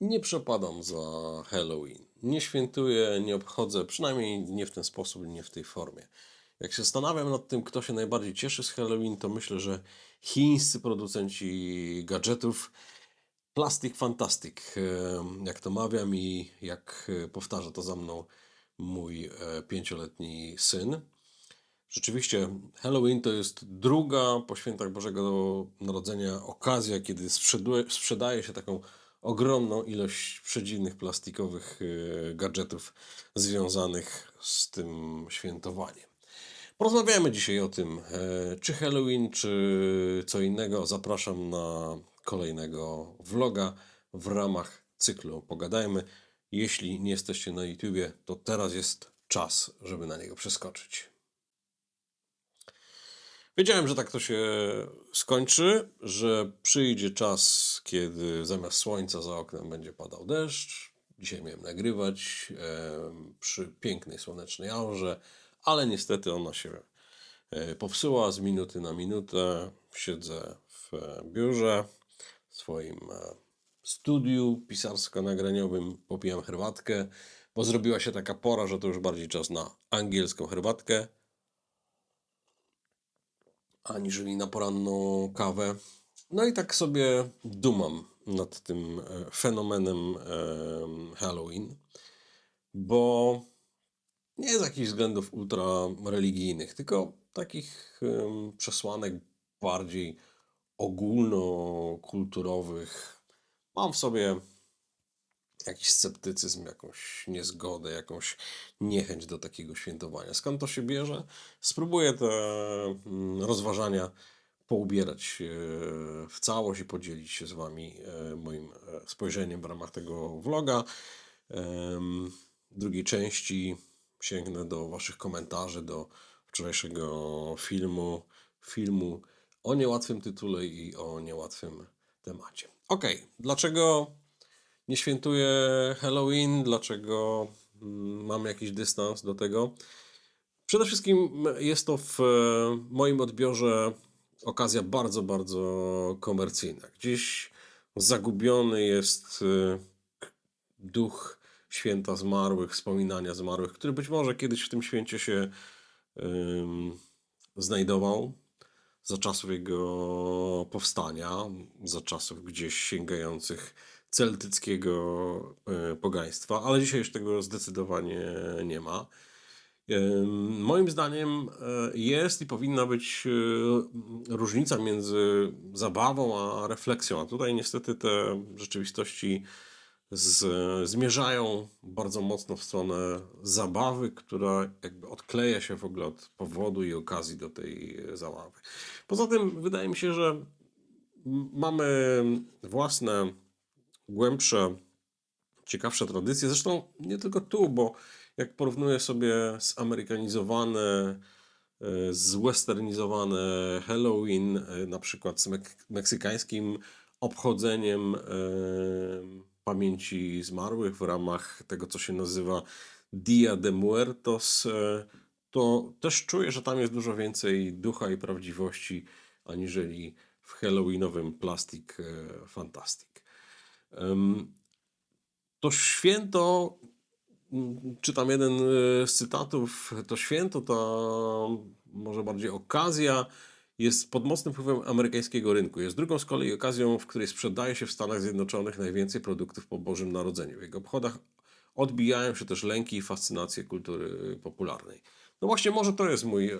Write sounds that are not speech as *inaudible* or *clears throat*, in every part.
Nie przepadam za Halloween. Nie świętuję, nie obchodzę, przynajmniej nie w ten sposób, nie w tej formie. Jak się zastanawiam nad tym, kto się najbardziej cieszy z Halloween, to myślę, że chińscy producenci gadżetów Plastic Fantastic, jak to mawiam i jak e, powtarza to za mną mój e, pięcioletni syn. Rzeczywiście, Halloween to jest druga po świętach Bożego Narodzenia okazja, kiedy sprzedaje się taką ogromną ilość przedziwnych plastikowych e, gadżetów związanych z tym świętowaniem. Porozmawiamy dzisiaj o tym, e, czy Halloween, czy co innego. Zapraszam na kolejnego vloga w ramach cyklu Pogadajmy. Jeśli nie jesteście na YouTubie, to teraz jest czas, żeby na niego przeskoczyć. Wiedziałem, że tak to się skończy, że przyjdzie czas, kiedy zamiast słońca za oknem będzie padał deszcz. Dzisiaj miałem nagrywać przy pięknej słonecznej aurze, ale niestety ona się e, popsuła z minuty na minutę. Siedzę w e, biurze, w swoim e, studiu pisarsko-nagraniowym, popijam herbatkę, bo zrobiła się taka pora, że to już bardziej czas na angielską herbatkę aniżeli na poranną kawę. No i tak sobie dumam nad tym e, fenomenem em, Halloween, bo nie z jakichś względów ultra religijnych, tylko takich przesłanek bardziej ogólnokulturowych. Mam w sobie jakiś sceptycyzm, jakąś niezgodę, jakąś niechęć do takiego świętowania. Skąd to się bierze? Spróbuję te mm, rozważania poubierać e, w całość i podzielić się z Wami e, moim e, spojrzeniem w ramach tego vloga. W drugiej części sięgnę do Waszych komentarzy, do wczorajszego filmu, filmu o niełatwym tytule i o niełatwym temacie. Ok, dlaczego nie świętuję Halloween, dlaczego mm, mam jakiś dystans do tego. Przede wszystkim jest to w e, moim odbiorze okazja bardzo, bardzo komercyjna. Gdzieś zagubiony jest e, duch święta zmarłych, wspominania zmarłych, który być może kiedyś w tym święcie się znajdował za czasów jego powstania, za czasów gdzieś sięgających celtyckiego e, pogaństwa, ale dzisiaj już tego zdecydowanie nie ma. Moim zdaniem e, jest i powinna być e, różnica między zabawą a refleksją, a tutaj niestety te rzeczywistości z, zmierzają bardzo mocno w stronę zabawy, która jakby odkleja się w ogóle od powodu i okazji do tej zabawy. Poza tym wydaje mi się, że mamy własne, głębsze, ciekawsze tradycje. Zresztą nie tylko tu, bo jak porównuję sobie zamerykanizowane, e, zwesternizowane Halloween, e, na przykład z mek- meksykańskim obchodzeniem e, pamięci zmarłych w ramach tego, co się nazywa Dia de Muertos, to też czuję, że tam jest dużo więcej ducha i prawdziwości, aniżeli w halloweenowym Plastic Fantastic. To święto, mm, czytam jeden e, z cytatów, to święto, ta może bardziej okazja, jest pod mocnym wpływem amerykańskiego rynku. Jest drugą z kolei okazją, w której sprzedaje się w Stanach Zjednoczonych najwięcej produktów po Bożym Narodzeniu. W jego obchodach odbijają się też lęki i fascynacje kultury popularnej. No właśnie, może to jest mój e,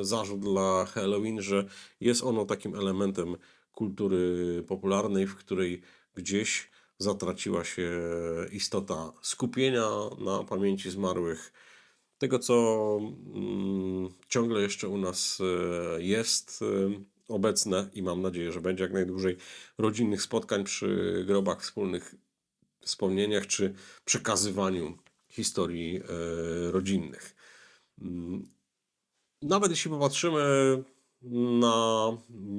zarzut dla Halloween, że jest ono takim elementem kultury popularnej, w której gdzieś zatraciła się istota skupienia na pamięci zmarłych, tego, co mm, ciągle jeszcze u nas e, jest e, obecne i mam nadzieję, że będzie jak najdłużej rodzinnych spotkań przy grobach, wspólnych wspomnieniach czy przekazywaniu historii e, rodzinnych. Mm, Nawet jeśli popatrzymy na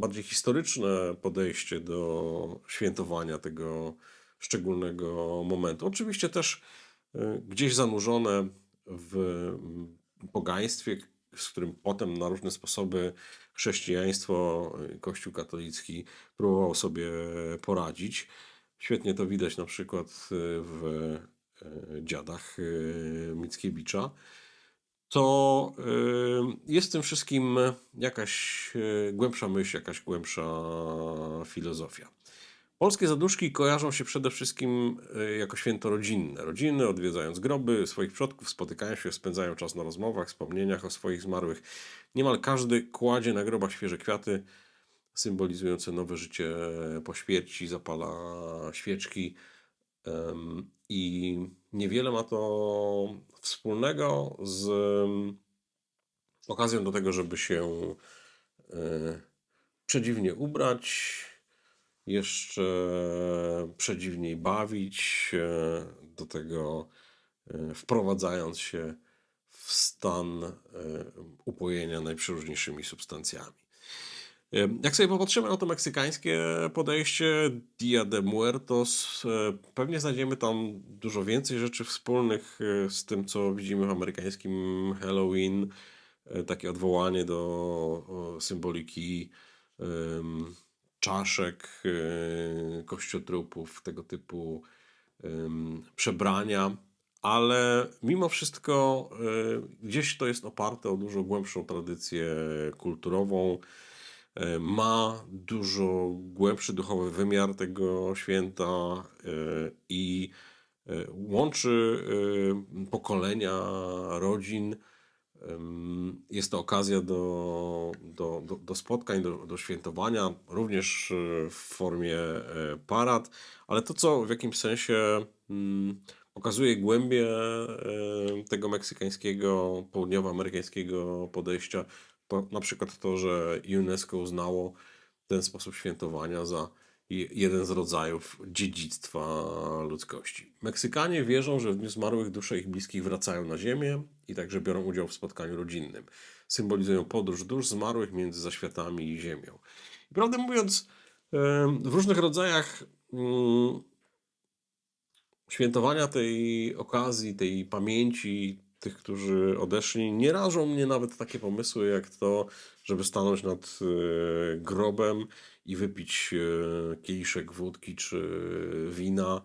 bardziej historyczne podejście do świętowania tego szczególnego momentu, oczywiście też e, gdzieś zanurzone w mm, pogaństwie, z którym potem na różne sposoby chrześcijaństwo, y, Kościół katolicki próbował sobie poradzić. Świetnie to widać na przykład y, w y, Dziadach y, Mickiewicza. To y, jest w tym wszystkim jakaś y, głębsza myśl, jakaś głębsza filozofia. Polskie zaduszki kojarzą się przede wszystkim y, jako święto rodzinne. Rodziny, odwiedzając groby swoich przodków, spotykają się, spędzają czas na rozmowach, wspomnieniach o swoich zmarłych. Niemal każdy kładzie na grobach świeże kwiaty, symbolizujące nowe życie po śmierci, zapala świeczki. I niewiele ma to wspólnego z em, okazją do tego, żeby się e, przedziwnie ubrać, jeszcze przedziwniej bawić, e, do tego e, wprowadzając się w stan upojenia najprzeróżniejszymi substancjami. Jak sobie popatrzymy na to meksykańskie podejście Dia de Muertos, e, pewnie znajdziemy tam dużo więcej rzeczy wspólnych e, z tym, co widzimy w amerykańskim Halloween. E, Takie odwołanie do symboliki czaszek, kościotrupów, tego typu przebrania. Ale mimo wszystko gdzieś to jest oparte o dużo głębszą tradycję kulturową ma dużo głębszy duchowy wymiar tego święta e, i e, łączy e, pokolenia, rodzin. Jest to okazja do, do, do, do spotkań, do, do świętowania, również e, w formie e, parad, ale to, co w jakimś sensie mm, pokazuje głębię e, tego meksykańskiego, południowoamerykańskiego podejścia, to na przykład to, że UNESCO uznało ten sposób świętowania za je- jeden z rodzajów dziedzictwa ludzkości. Meksykanie wierzą, że w Dniu Zmarłych dusze ich bliskich wracają na ziemię i także biorą udział w spotkaniu rodzinnym. Symbolizują podróż dusz zmarłych między zaświatami i ziemią. I prawdę mówiąc, w różnych rodzajach mm, świętowania tej okazji, tej pamięci tych, którzy odeszli, nie rażą mnie nawet takie pomysły jak to, żeby stanąć nad e, grobem i wypić e, kieliszek wódki czy wina,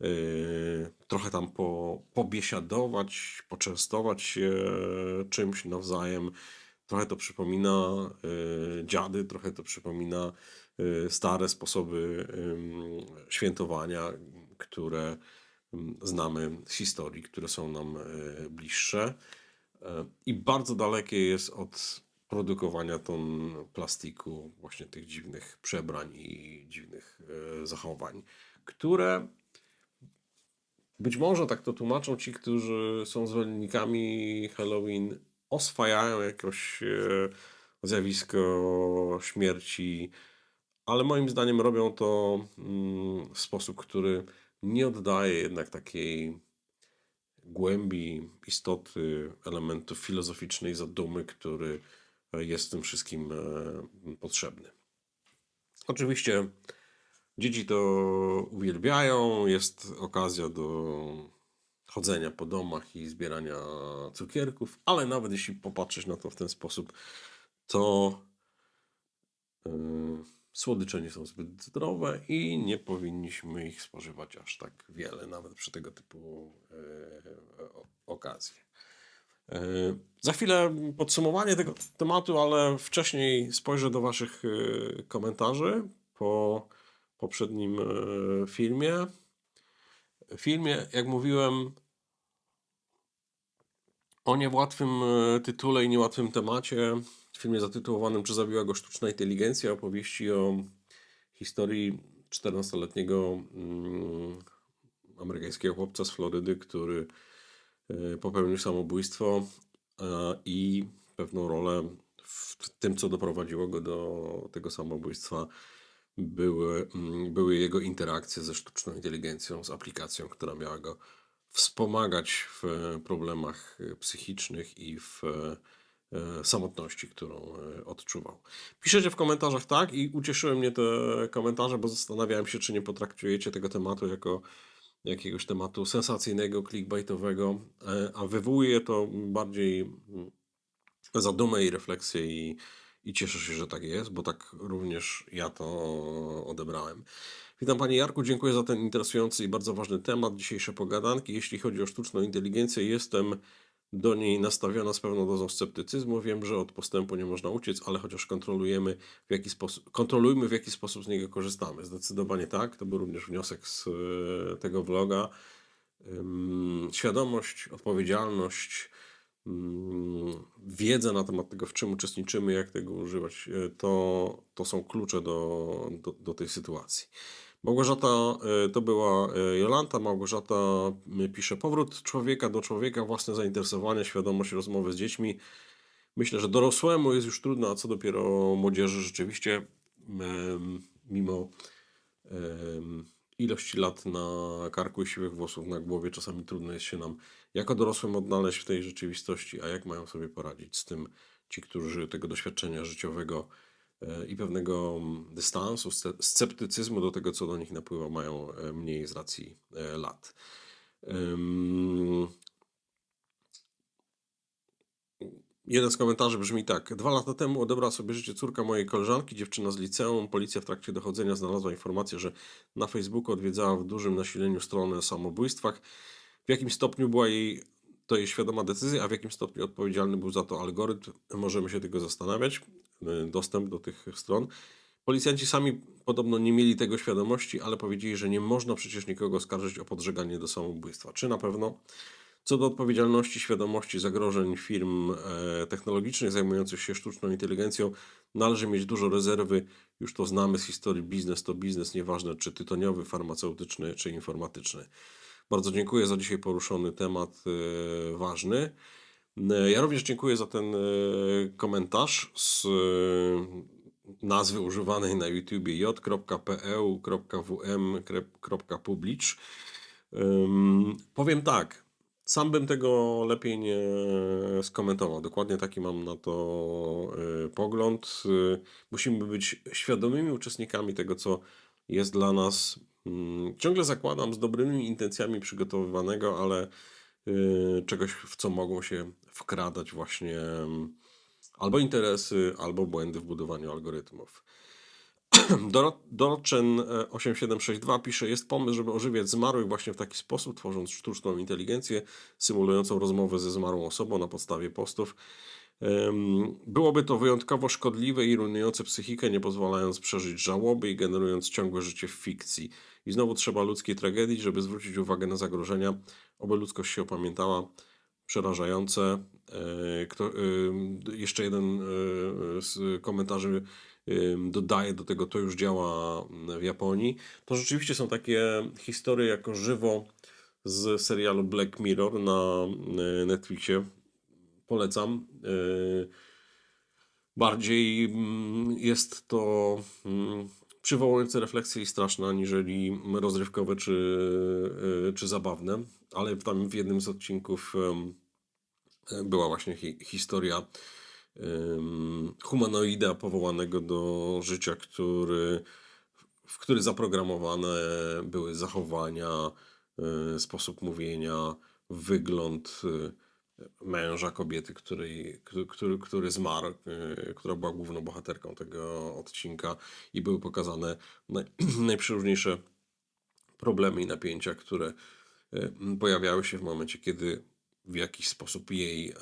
e, trochę tam po, pobiesiadować, poczęstować się czymś nawzajem. Trochę to przypomina dziady, trochę to przypomina stare sposoby świętowania, które znamy z historii, które są nam e, bliższe. E, I bardzo dalekie jest od produkowania ton plastiku, właśnie tych dziwnych przebrań i dziwnych e, zachowań, które być może tak to tłumaczą ci, którzy są zwolennikami Halloween, oswajają jakoś zjawisko śmierci, ale moim zdaniem robią to mm, w sposób, który nie oddaje jednak takiej głębi, istoty, elementu filozoficznej zadumy, który jest tym wszystkim e, potrzebny. Oczywiście dzieci to uwielbiają, jest okazja do chodzenia po domach i zbierania cukierków, ale nawet jeśli popatrzeć na to w ten sposób, to yy, słodycze nie są zbyt zdrowe i nie powinniśmy ich spożywać aż tak wiele, nawet przy tego typu yy, o- okazji. Yy, Za chwilę podsumowanie tego tematu, ale wcześniej spojrzę do Waszych yy, komentarzy po poprzednim filmie. W filmie, jak mówiłem, o niełatwym e, tytule i niełatwym temacie, w filmie zatytułowanym Czy zabiła go sztuczna inteligencja, opowieści o historii 14-letniego mm, amerykańskiego chłopca z Florydy, który e, popełnił samobójstwo i pewną rolę w tym, co doprowadziło go do tego samobójstwa, były, mm, były jego interakcje ze sztuczną inteligencją, z aplikacją, która miała go wspomagać w e, problemach e, psychicznych i w samotności, którą e, odczuwał. Piszecie w komentarzach tak i ucieszyły mnie te komentarze, bo zastanawiałem się, czy nie potraktujecie tego tematu jako jakiegoś tematu sensacyjnego, clickbaitowego, e, a wywołuje to bardziej mm, zadumę i refleksję i, i cieszę się, że tak jest, bo tak również ja to odebrałem. Witam Panie Jarku, dziękuję za ten interesujący i bardzo ważny temat dzisiejsze pogadanki. Jeśli chodzi o sztuczną inteligencję, jestem do niej nastawiona z pewną dozą sceptycyzmu. Wiem, że od postępu nie można uciec, ale chociaż kontrolujemy w jaki sposób, kontrolujmy w jaki sposób z niego korzystamy. Zdecydowanie tak, to był również wniosek z e, tego vloga. Świadomość, odpowiedzialność, wiedza na temat tego, w czym uczestniczymy, jak tego używać, e, to, to są klucze do, do, do tej sytuacji. Małgorzata, e, to była e, Jolanta. Małgorzata m, pisze: Powrót człowieka do człowieka, własne zainteresowania, świadomość rozmowy z dziećmi. Myślę, że dorosłemu jest już trudno, a co dopiero młodzieży rzeczywiście, mimo ilości lat na karku i siwych włosów na głowie, czasami trudno jest się nam jako dorosłym odnaleźć w tej rzeczywistości, a jak mają sobie poradzić z tym ci, którzy tego doświadczenia życiowego i pewnego mm, dystansu, sce- sceptycyzmu do tego, co do nich napływa, mają e, mniej z racji e, lat. Jeden z komentarzy brzmi tak. Dwa lata temu odebrała sobie życie córka mojej koleżanki, dziewczyna z liceum. Policja w trakcie dochodzenia znalazła informację, że na Facebooku odwiedzała w dużym nasileniu stronę o samobójstwach. W jakim stopniu była jej to jej świadoma decyzja, a w jakim stopniu odpowiedzialny był za to algorytm, możemy się tego zastanawiać. Y, Dostęp do tych stron. Policjanci sami podobno nie mieli tego świadomości, ale powiedzieli, że nie można przecież nikogo oskarżyć o podżeganie do samobójstwa. Czy na pewno? Co do odpowiedzialności, świadomości zagrożeń firm e, technologicznych zajmujących się sztuczną inteligencją, należy mieć dużo rezerwy. Już to znamy z historii. Biznes to biznes, nieważne czy tytoniowy, farmaceutyczny, czy informatyczny. Bardzo dziękuję za dzisiaj poruszony temat e, ważny. E, Ja również dziękuję za ten e, komentarz z e, nazwy używanej na YouTubie j.pe.wm.publicz. Ym, Powiem tak, sam bym tego lepiej nie skomentował. Dokładnie taki mam na to pogląd. Musimy być świadomymi uczestnikami tego, co jest dla nas. mm, Ciągle zakładam z dobrymi intencjami przygotowywanego, ale czegoś, w co mogą się wkradać właśnie mm, albo interesy, albo błędy w budowaniu algorytmów. *clears throat* Doro- Dorczen e, 8762 pisze, jest pomysł, żeby ożywiać zmarłych właśnie w taki sposób, tworząc sztuczną inteligencję symulującą rozmowę ze zmarłą osobą na podstawie postów. Byłoby to wyjątkowo szkodliwe i rujnujące psychikę, nie pozwalając przeżyć żałoby i generując ciągłe życie w fikcji. I znowu trzeba ludzkiej tragedii, żeby zwrócić uwagę na zagrożenia, oby ludzkość się opamiętała. Przerażające. E, Kto, ym, jeszcze jeden e, z komentarzy dodaje do tego, to już działa w Japonii. To rzeczywiście są takie historie jako żywo z serialu Black Mirror na e, Netflixie. Polecam. E, Bardziej mm, jest to mm, przywołujące refleksje i straszne, aniżeli rozrywkowe czy, e, czy zabawne. Ale tam w jednym z odcinków była właśnie hi historia humanoida powołanego do życia, który, w który zaprogramowane były zachowania, e, sposób mówienia, wygląd męża kobiety, który, który, który zmarł, e, która była główną bohaterką tego odcinka i były pokazane naj, *clears throat* najprzeróżniejsze problemy i napięcia, które e, pojawiały się w momencie, kiedy w jakiś sposób jej e,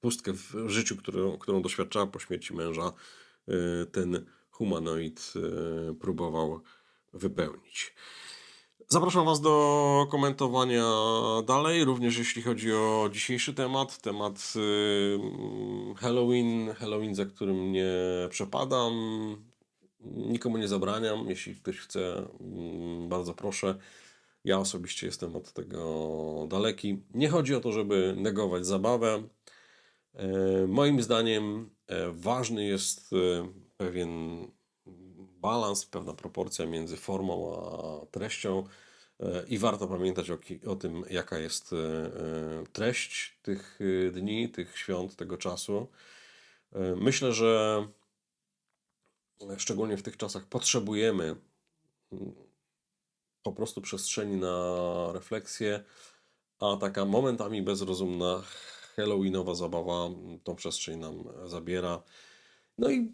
pustkę w życiu, którą, którą doświadczała po śmierci męża, e, ten humanoid próbował wypełnić. Zapraszam Was do komentowania dalej, również jeśli chodzi o dzisiejszy temat, temat y, Halloween, Halloween, za którym nie przepadam, nikomu nie zabraniam, jeśli ktoś chce, mm, bardzo proszę. Ja osobiście jestem od tego daleki. Nie chodzi o to, żeby negować zabawę. E, Moim zdaniem e, ważny jest e, pewien balans, pewna proporcja między formą a treścią. E, I warto pamiętać o, o tym, jaka jest e, e, treść tych dni, tych świąt, tego czasu. Myślę, że szczególnie w tych czasach potrzebujemy mm, po prostu przestrzeni na refleksję, a taka momentami bezrozumna halloweenowa zabawa mm, tą przestrzeń nam zabiera. No i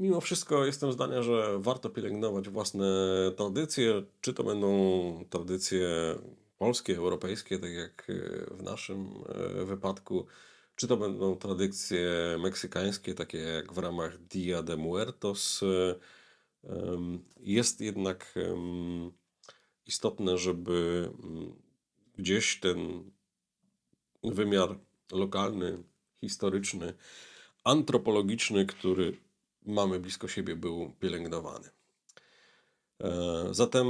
mimo wszystko jestem zdania, że warto pielęgnować własne tradycje, czy to będą tradycje polskie, europejskie, tak jak e, w naszym e, wypadku, czy to będą tradycje meksykańskie, takie jak w ramach Dia de Muertos. e, Jest jednak istotne, żeby mm, gdzieś ten wymiar lokalny, historyczny, antropologiczny, który mamy blisko siebie, był pielęgnowany. E, Zatem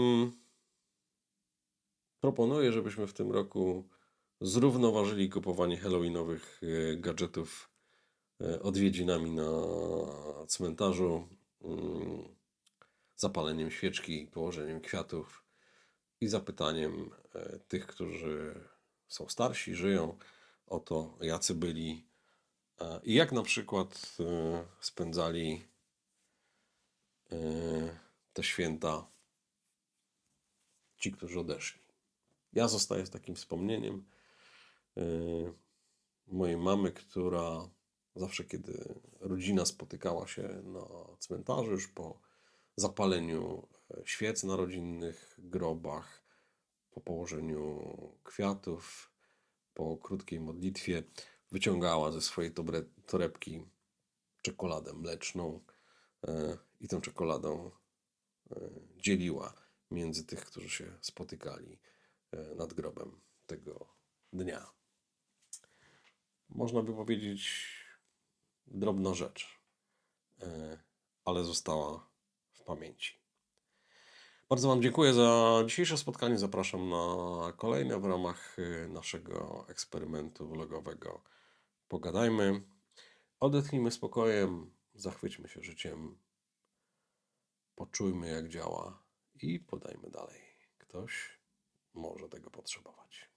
proponuję, żebyśmy w tym roku zrównoważyli kupowanie halloweenowych e, gadżetów e, odwiedzinami na cmentarzu, mm, zapaleniem świeczki, położeniem kwiatów i zapytaniem tych, którzy są starsi, żyją, o to, jacy byli i jak na przykład e, spędzali e, te święta ci, którzy odeszli. Ja zostaję z takim wspomnieniem e, mojej mamy, która zawsze, kiedy rodzina spotykała się na cmentarzu, już po zapaleniu świec na rodzinnych grobach, po położeniu kwiatów, po krótkiej modlitwie, wyciągała ze swojej torebki czekoladę mleczną e, i tą czekoladą e, dzieliła między tych, którzy się spotykali e, nad grobem tego dnia. Można by powiedzieć drobna rzecz, ale została w pamięci. Bardzo Wam dziękuję za dzisiejsze spotkanie. Zapraszam na kolejne w ramach naszego eksperymentu vlogowego. Pogadajmy, odetchnijmy spokojem, zachwyćmy się życiem, poczujmy jak działa i podajmy dalej. Ktoś może tego potrzebować.